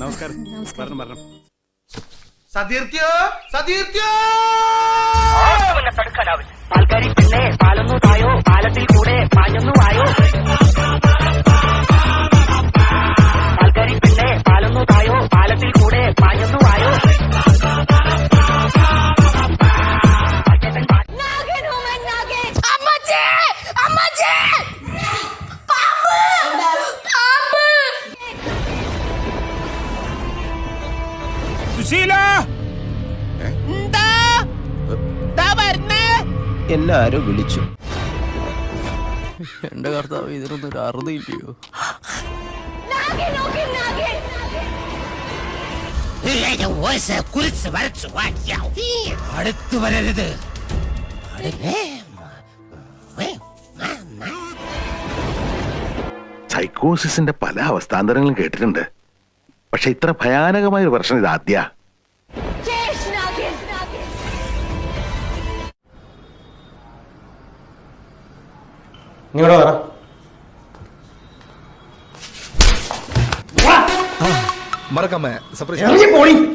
നമസ്കാരം. പറഞ്ഞു പറഞ്ഞു. സതീർത്യോ സതീർത്യോ സുശീല! എന്താ? ദാ വരുന്നേ. എല്ലാരും വിളിച്ചു. എന്റെ കർത്താവ് ഇതിനൊന്നും ഒരു അറുതില്ലയോ നോക്കി നാഗൻ അടുത്തു വരരുത്. സൈക്കോസിന്റെ പല അവസ്ഥാന്തരങ്ങളും കേട്ടിട്ടുണ്ട്. പക്ഷെ ഇത്ര ഭയാനകമായ ഒരു പ്രശ്നം ഇത് ആദ്യ ഇങ്ങോട്ട് മറക്കാമേ സർപ്രൈസ്